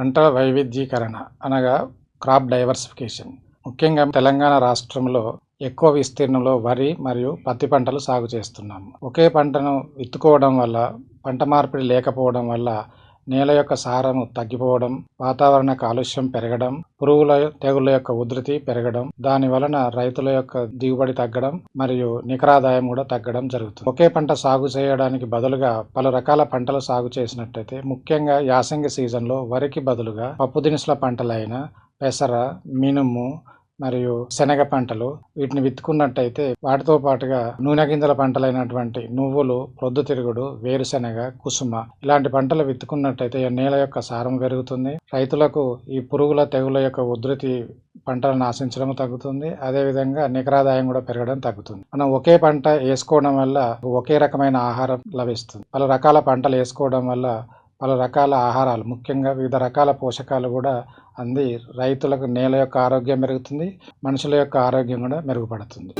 పంటల వైవిధ్యీకరణ అనగా crop diversification ముఖ్యంగా తెలంగాణ రాష్ట్రంలో ఎక్కువ విస్తీర్ణంలో వరి మరియు పత్తి పంటలు సాగు చేస్తున్నాము. ఒకే పంటను విత్తుకోవడం వల్ల పంట మార్పిడి లేకపోవడం వల్ల నేల యొక్క సారము తగ్గిపోవడం వాతావరణ కాలుష్యం పెరగడం పురుగుల తెగుళ్ళ యొక్క ఉధృతి పెరగడం దాని వలన రైతుల యొక్క దిగుబడి తగ్గడం మరియు నికరాదాయం కూడా తగ్గడం జరుగుతుంది. ఒకే పంట సాగు చేయడానికి బదులుగా పలు రకాల పంటలు సాగు చేసినట్టయితే ముఖ్యంగా యాసంగి సీజన్లో వరికి బదులుగా పప్పు దినుసుల పంటలైన పెసర మినుము మరియు శనగ పంటలు వీటిని విత్తుకున్నట్టయితే వాటితో పాటుగా నూనె గింజల పంటలైనటువంటి నువ్వులు ప్రొద్దుతిరుగుడు వేరుశెనగ కుసుమ ఇలాంటి పంటలు విత్తుకున్నట్టయితే నేల యొక్క సారం పెరుగుతుంది. రైతులకు ఈ పురుగుల తెగుల యొక్క ఉధృతి పంటలను ఆశించడం తగ్గుతుంది. అదేవిధంగా నికరాదాయం కూడా పెరగడం తగ్గుతుంది. మనం ఒకే పంట వేసుకోవడం వల్ల ఒకే రకమైన ఆహారం లభిస్తుంది. పలు రకాల పంటలు వేసుకోవడం వల్ల పలు రకాల ఆహారాలు ముఖ్యంగా వివిధ రకాల పోషకాలు కూడా అంది. రైతులకు నేల యొక్క ఆరోగ్యం పెరుగుతుంది మనుషుల యొక్క ఆరోగ్యం కూడా మెరుగుపడుతుంది.